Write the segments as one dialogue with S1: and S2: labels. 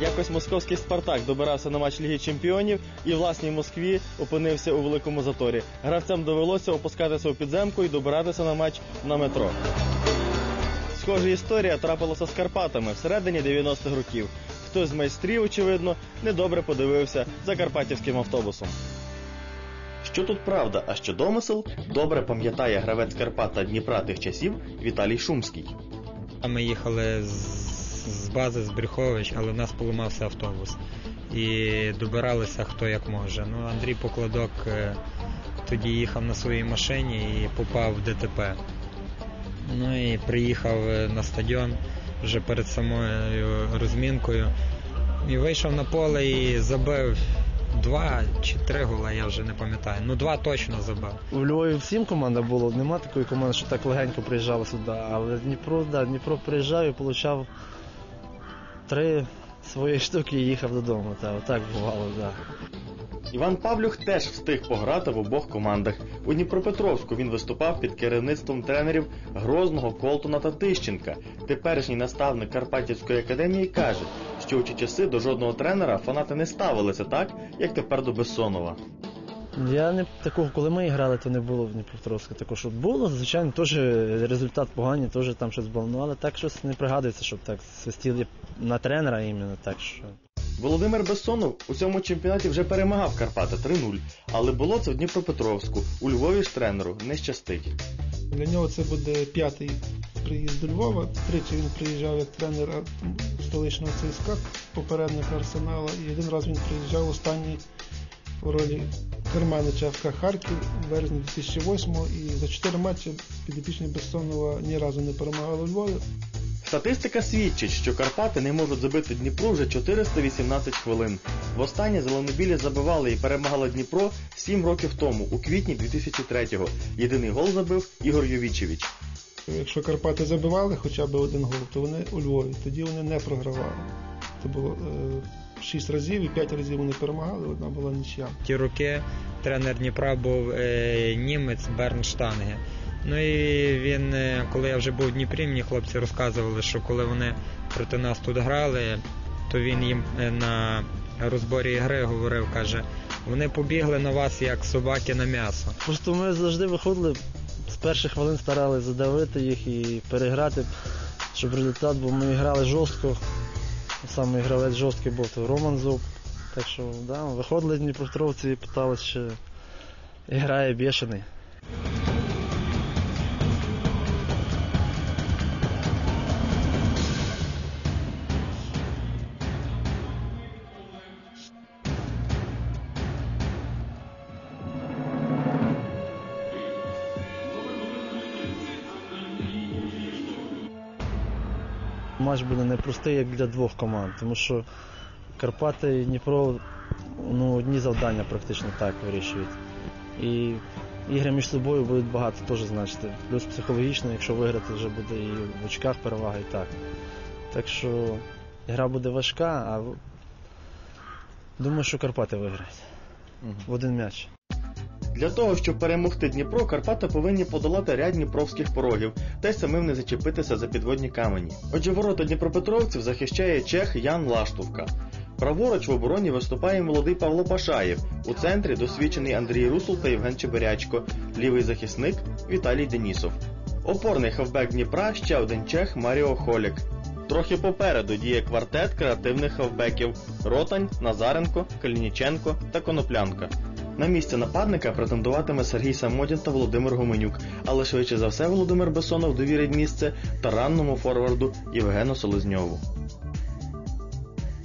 S1: Якось московський Спартак добирався на матч Ліги Чемпіонів і власній Москві опинився у великому заторі. Гравцям довелося опускатися у підземку і добиратися на матч на метро. Схожа історія трапилася з Карпатами всередині 90-х років. Хтось з майстрів, очевидно, недобре подивився за карпатівським автобусом. Що тут правда, а що домисел, добре пам'ятає гравець Карпата Дніпра тих часів Віталій Шумський.
S2: А Ми їхали з з бази з Брюхович, але в нас поламався автобус. І добиралися хто як може. Ну, Андрій Покладок е, тоді їхав на своїй машині і попав в ДТП. Ну і приїхав е, на стадіон вже перед самою розмінкою. І вийшов на поле і забив два чи три гола, я вже не пам'ятаю. Ну, два точно забив.
S3: У Львові всім команда було, нема такої команди, що так легенько приїжджала сюди. Але Дніпро, да, Дніпро приїжджав і отримав три свої штуки і їхав додому. Та, отак бувало, да.
S1: Іван Павлюх теж встиг пограти в обох командах. У Дніпропетровську він виступав під керівництвом тренерів Грозного, Колтуна та Тищенка. Теперішній наставник Карпатівської академії каже, що у ті часи до жодного тренера фанати не ставилися так, як тепер до Бессонова.
S3: Я не такого, коли ми грали, то не було в Дніпропетровську. Такого, що було, звичайно, теж результат поганий, теж там щось було. Ну, але так щось не пригадується, щоб так свистіли на тренера іменно так що.
S1: Володимир Бессонов у цьому чемпіонаті вже перемагав Карпати 3-0, але було це в Дніпропетровську. У Львові ж тренеру не щастить.
S4: Для нього це буде п'ятий приїзд до Львова. Тричі він приїжджав як тренер столичного ЦСКА, попередника Арсенала, і один раз він приїжджав останній у ролі керманича ФК Харків у березні 2008 і за чотири матчі підопічні Бессонова ні разу не перемагали у Львові.
S1: Статистика свідчить, що Карпати не можуть забити Дніпру вже 418 хвилин. Востаннє зеленобілі забивали і перемагали Дніпро 7 років тому, у квітні 2003-го. Єдиний гол забив Ігор Йовічевич.
S4: Якщо Карпати забивали хоча б один гол, то вони у Львові, тоді вони не програвали. Це було е, 6 разів і 5 разів вони перемагали, одна була нічия.
S2: Ті роки тренер Дніпра був е, німець Бернштанге. Ну і він, е, коли я вже був в Дніпрі, мені хлопці розказували, що коли вони проти нас тут грали, то він їм е, на розборі гри говорив, каже, вони побігли на вас як собаки на м'ясо.
S3: Просто ми завжди виходили з перших хвилин старалися задавити їх і переграти, щоб результат був. Ми грали жорстко. Саме гравець жорсткий був, то Роман Зуб. Так що да, виходили Дніпропетровці і питалися, чи грає бішений. Матч буде непростий як для двох команд, тому що Карпати і Дніпро ну, одні завдання практично так вирішують. І ігри між собою будуть багато теж значити. Плюс психологічно, якщо виграти, вже буде і в очках перевага і так. Так що гра буде важка, а думаю, що Карпати виграють в один м'яч.
S1: Для того, щоб перемогти Дніпро, Карпати повинні подолати ряд дніпровських порогів та й самим не зачепитися за підводні камені. Отже, ворота Дніпропетровців захищає чех Ян Лаштовка. Праворуч в обороні виступає молодий Павло Пашаєв. У центрі досвідчений Андрій Русул та Євген Чебирячко, лівий захисник Віталій Денісов. Опорний хавбек Дніпра ще один чех Маріо Холік. Трохи попереду діє квартет креативних хавбеків Ротань, Назаренко, Калініченко та Коноплянка. На місце нападника претендуватиме Сергій Самодін та Володимир Гуменюк, але швидше за все Володимир Бесонов довірить місце таранному форварду Євгену Селезньову.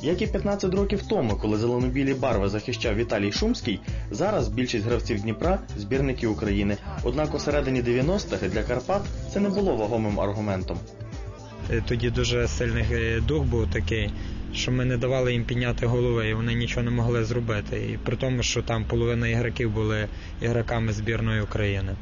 S1: Як і 15 років тому, коли зеленобілі барви захищав Віталій Шумський, зараз більшість гравців Дніпра збірники України. Однак у середині 90-х для Карпат це не було вагомим аргументом.
S2: Е, Тоді дуже сильний е, дух був такий, що ми не давали їм підняти голови, і вони нічого не могли зробити. І при тому, що там половина ігроків були ігроками збірної України.